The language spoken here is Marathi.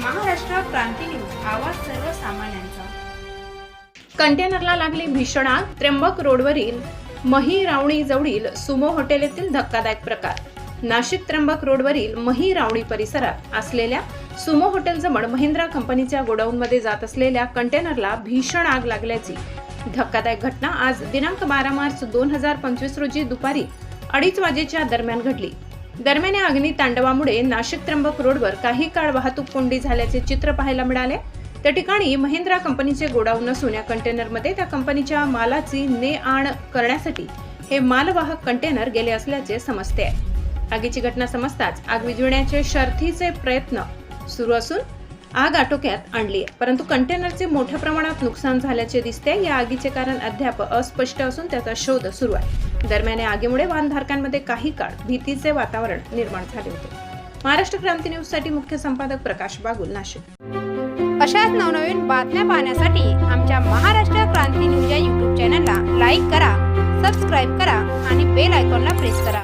क्रांती न्यूज आवाज सर्वसामान्यांचा. कंटेनरला लागली भीषण आग त्र्यंबक रोडवरील मही रावणी जवळील सुमो हॉटेल येथील धक्कादायक प्रकार. नाशिक त्र्यंबक रोडवरील मही रावणी परिसरात असलेल्या सुमो हॉटेलजवळ महिंद्रा कंपनीच्या गोडाऊनमध्ये जात असलेल्या कंटेनरला भीषण आग लागल्याची धक्कादायक घटना आज दिनांक बारा मार्च दोन हजार पंचवीस रोजी दुपारी अडीच वाजेच्या दरम्यान घडली. दरम्यान या अग्नितांडवामुळे नाशिक त्र्यंबक रोडवर काही काळ वाहतूक कोंडी झाल्याचे चित्र पाहायला मिळाले. त्या ठिकाणी महिंद्रा कंपनीचे गोडाऊन असून या कंटेनरमध्ये त्या कंपनीच्या मालाची ने आण करण्यासाठी हे मालवाहक कंटेनर गेले असल्याचे समजते. आहे आगीची घटना समजताच आग विझविण्याचे शर्थीचे प्रयत्न सुरू असून आग आटोक्यात आणली आहे परंतु कंटेनरचे मोठ्या प्रमाणात नुकसान झाल्याचे दिसते. या आगीचे कारण अद्याप अस्पष्ट असून त्याचा शोध सुरू आहे. दरम्यान या आगीमुळे वाहनधारकांमध्ये काही काळ भीतीचे वातावरण निर्माण झाले होते. महाराष्ट्र क्रांती न्यूजसाठी मुख्य संपादक प्रकाश बागुल नाशिक. अशाच नवनवीन बातम्या पाहण्यासाठी आमच्या महाराष्ट्र क्रांती न्यूज या युट्यूब चॅनलला लाईक करा सबस्क्राईब करा आणि बेल आयकॉनला प्रेस करा.